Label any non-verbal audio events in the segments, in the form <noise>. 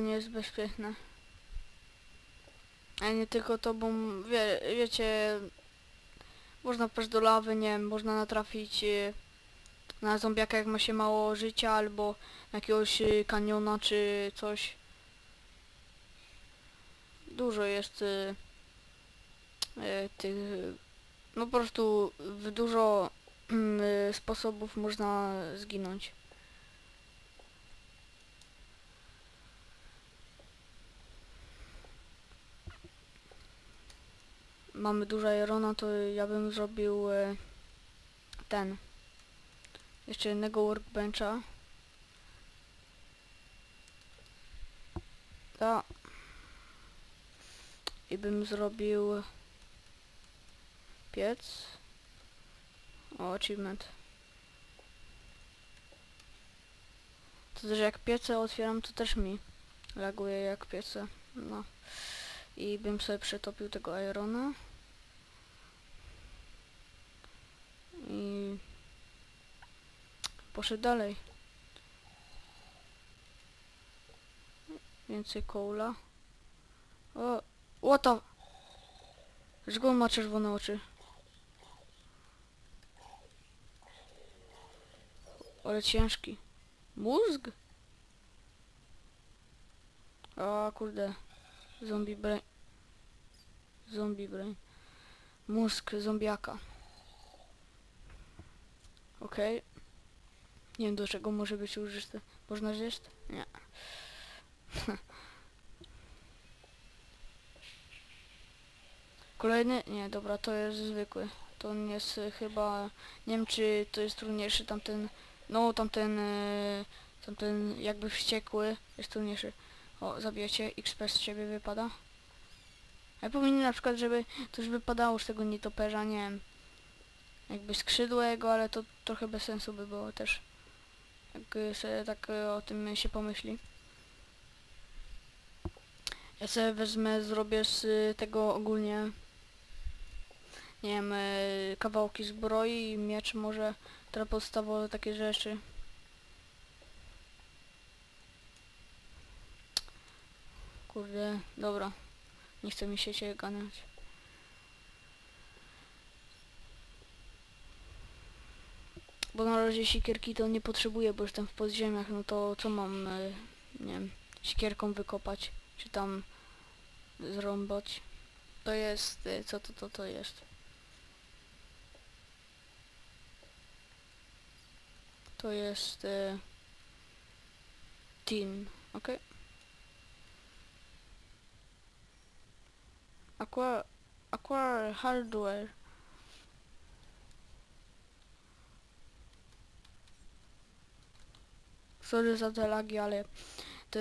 nie jest bezpieczne. A nie tylko to, bo wie, wiecie, można paść do lawy, nie wiem, można natrafić e, na zombiaka jak ma się mało życia, albo jakiegoś e, kaniona czy coś. Dużo jest e, tych, no po prostu w dużo mm, sposobów można zginąć. Mamy dużo irona, to ja bym zrobił e, ten. Jeszcze jednego workbencha. Da. I bym zrobił piec. O, achievement. To też jak piece otwieram, to też mi laguje jak piece. No. I bym sobie przetopił tego irona. I poszedł dalej. Więcej kołla. O, what the... Dlaczego on ma czerwone oczy? Ale ciężki. Mózg? O kurde. Zombie brain. Zombie brain. Mózg zombiaka. Okej. Nie wiem do czego może być użyte. Można zjeść? Nie. Kolejny? Nie, dobra, to jest zwykły. To on jest y, chyba... Nie wiem czy to jest trudniejszy tamten... No tamten... y, Tamten jakby wściekły jest trudniejszy. O, zabijecie, XP z ciebie wypada. Ja powinien na przykład, żeby już wypadało z tego nietoperza, nie wiem. Jakby skrzydłego, ale to trochę bez sensu by było też. Jak y, sobie tak y, o tym się pomyśli. Ja sobie wezmę, zrobię z y, tego ogólnie nie wiem, y, kawałki zbroi miecz może, teraz podstawowe takie rzeczy. Kurde, dobra. Nie chce mi się cię ganiać. Bo na razie sikierki to nie potrzebuję, bo jestem w podziemiach, no to co mam, y, nie wiem, wykopać, czy tam zrąbać. To jest, y, co to, to, to jest? To jest y, tin, ok? Aqua, acquire hardware. Sorry za te lagi, ale to,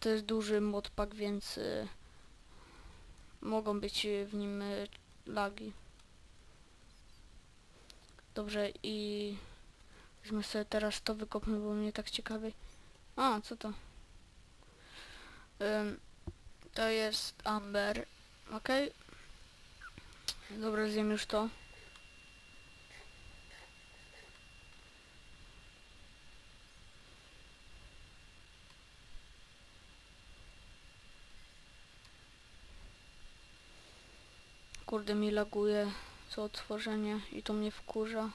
to jest duży modpack, więc y, mogą być w nim y, lagi. Dobrze i weźmy sobie teraz to wykopmy, bo mnie tak ciekawi. A, co to? Ym, to jest Amber. Okej. Dobra, zjem już to. Kurde mi laguje co otworzenie i to mnie wkurza.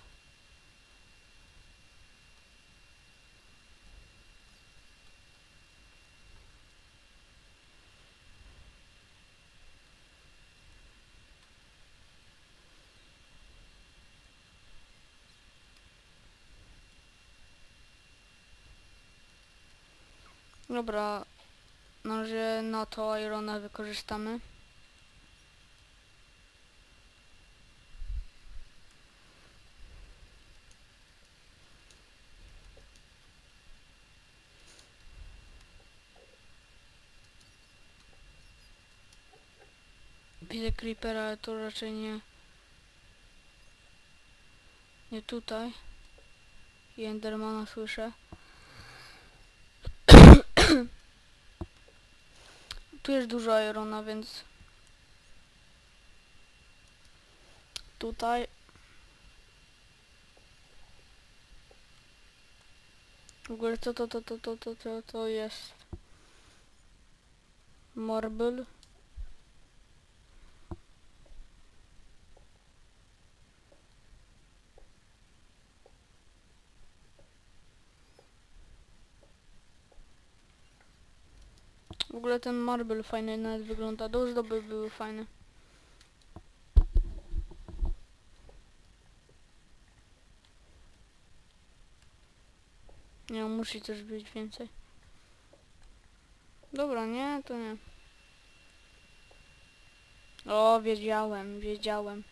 Dobra, na razie na to Irona wykorzystamy. Widzę creepera, ale to raczej nie... Nie tutaj. I Endermana słyszę. <coughs> tu jest dużo Irona, więc... Tutaj. W ogóle co to, to, to, to, to, to, to jest? Marble. W ogóle ten marble fajny nawet wygląda. Dożdoby były fajne. Nie, musi też być więcej. Dobra, nie, to nie. O, wiedziałem, wiedziałem.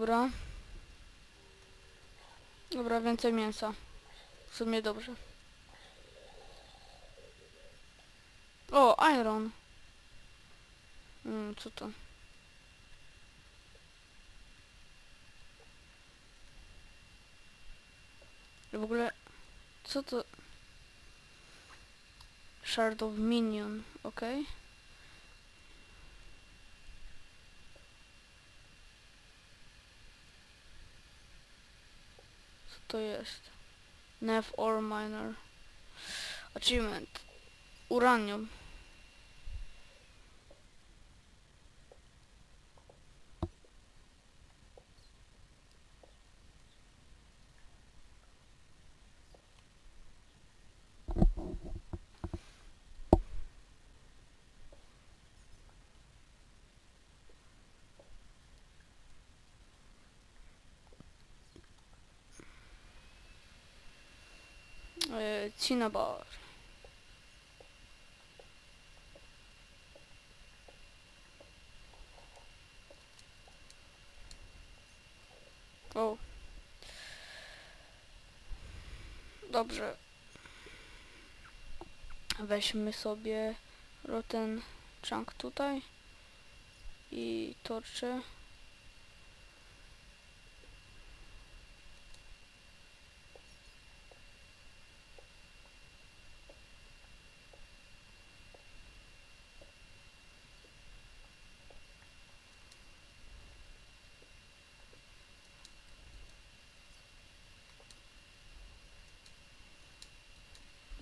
Dobra. Dobra, więcej mięsa. W sumie dobrze. O, iron. Mm, co to? W ogóle, co to? Shard of Minion, okej. Co to jest? Nev Ore Miner. Achievement. Uranium. E, Cinnabar. O. Dobrze. Weźmy sobie roten chunk tutaj i torcze.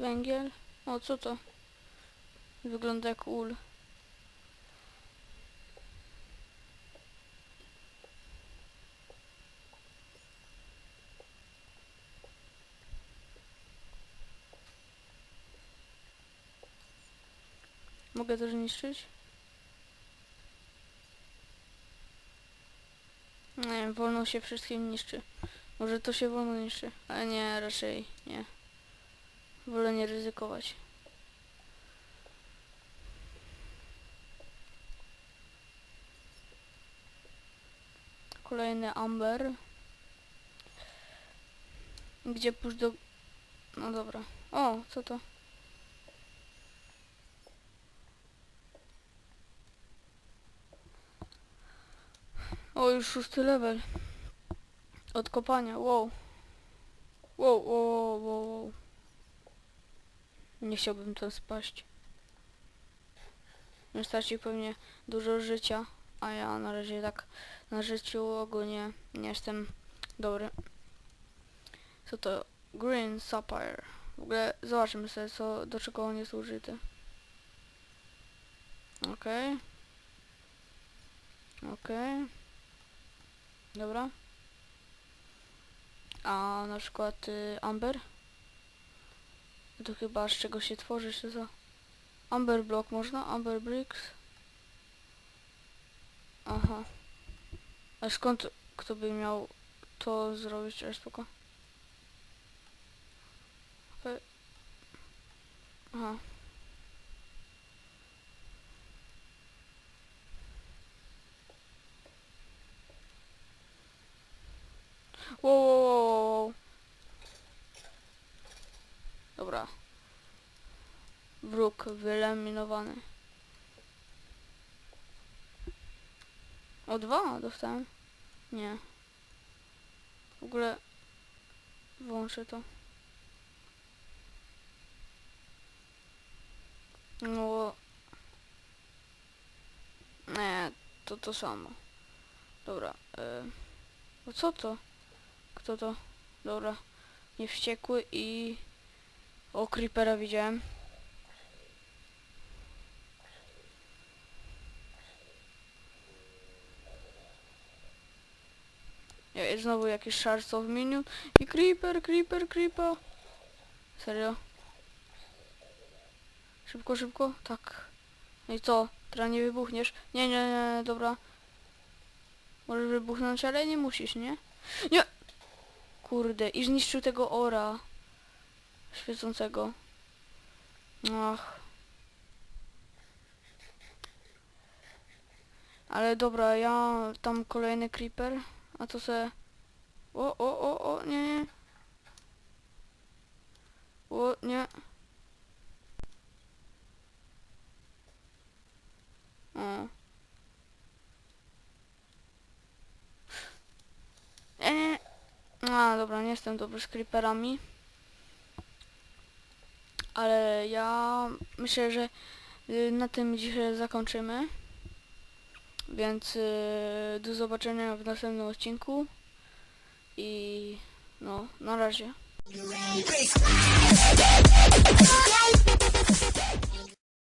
Węgiel? O, co to? Wygląda jak ul. Mogę też niszczyć? Nie wolno się wszystkim niszczy. Może to się wolno niszczy, ale nie, raczej nie. Wolę nie ryzykować. Kolejny amber. Gdzie pójść do... No dobra. O, co to? O, już szósty level. Od kopania, wow. Wow, wow, wow, wow. Nie chciałbym tam spaść. Wystarczy pewnie dużo życia, a ja na razie tak na życiu ogólnie nie jestem dobry. Co to? Green Sapphire. W ogóle zobaczmy sobie, co, do czego on jest użyty. Okej. Okej. Dobra. A na przykład y, Amber? To chyba z czego się tworzy, czy co? Amber Block można? Amber Bricks? Aha. A skąd kto by miał to zrobić? Ale spoko. Aha. Wow, wow, wow, wow. Dobra. Wróg wyeliminowany. O dwa dostałem? Nie. W ogóle włączę to. No. Nie, to to samo. Dobra. No co to? Kto to? Dobra. Niewściekły i... O, creepera widziałem. Znowu jakiś shards of minion i creeper, creeper, creeper. Serio? Szybko, szybko? Tak. No i co? Teraz nie wybuchniesz? Nie, nie, nie, dobra. Możesz wybuchnąć, ale nie musisz, nie? Nie! Kurde, i zniszczył tego ora. Świecącego. Ach. Ale dobra, ja tam kolejny creeper. A to se... O, o, o, o, nie, nie. O, nie. O. Nie. A, dobra, nie jestem dobry z creeperami. Ale ja myślę, że y, na tym dzisiaj zakończymy. Więc y, do zobaczenia w następnym odcinku. I no, na razie.